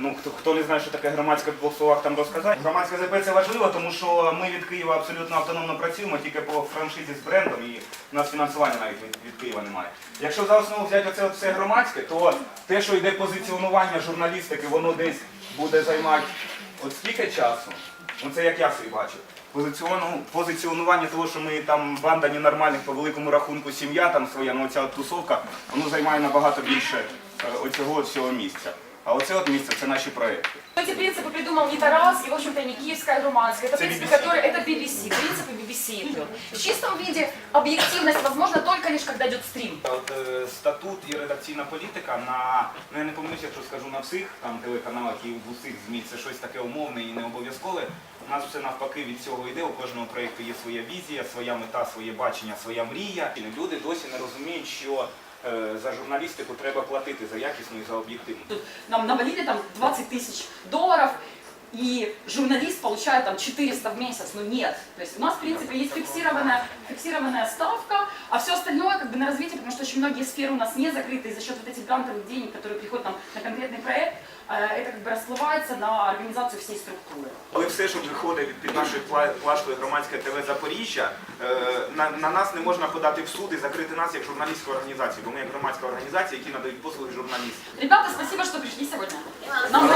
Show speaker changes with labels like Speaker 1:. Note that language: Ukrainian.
Speaker 1: Ну, хто, хто не знає, що таке громадське в двох словах там розказати. Громадське ЗП це важливо, тому що ми від Києва абсолютно автономно працюємо, тільки по франшизі з брендом, і у нас фінансування навіть від, від Києва немає. Якщо за основу взяти оце все громадське, то те, що йде позиціонування журналістики, воно десь буде займати от скільки часу. Ну це як я собі бачу. Позиціонування того, що ми там банда ненормальних по великому рахунку сім'я там своя, ну оця тусовка, воно займає набагато більше е, оцього всього місця. А оце от місце це наші проекти.
Speaker 2: Эти принципы придумал не Тарас, и, в общем-то, не Киевская Громадская. Это
Speaker 1: Это
Speaker 2: принципы,
Speaker 1: BBC.
Speaker 2: которые... Это BBC, принципы BBC. В чистом виде объективность возможна только лишь, когда идет стрим.
Speaker 1: От е, статут і редакційна політика на ну, я не помилюся, якщо скажу на всіх там телеканалах і в усіх змі це щось таке умовне і не обов'язкове. У нас все навпаки від цього йде. У кожного проєкту є своя візія, своя мета, своє бачення, своя мрія. І люди досі не розуміють, що е, за журналістику треба платити за якісну і за об'єктивну.
Speaker 2: Тут Нам навалили там 20 тысяч долларов, и журналист получает там 400 в месяц. Ну нет. То есть у нас, в принципе, есть фиксированная, фиксированная ставка, а все остальное как бы на развитие, потому что очень многие сферы у нас не закрыты, и за счет вот этих грантовых денег, которые приходят нам на конкретный проект, э, это как бы расплывается на организацию всей структуры.
Speaker 1: Але все, що виходить під нашою пла- плашкою громадське ТВ Запоріжжя, е, на, на нас не можна подати в суд і закрити нас як журналістську організацію, бо ми як громадська організація, які надають послуги журналістів.
Speaker 2: Ребята, спасибо, что пришли сегодня. Нам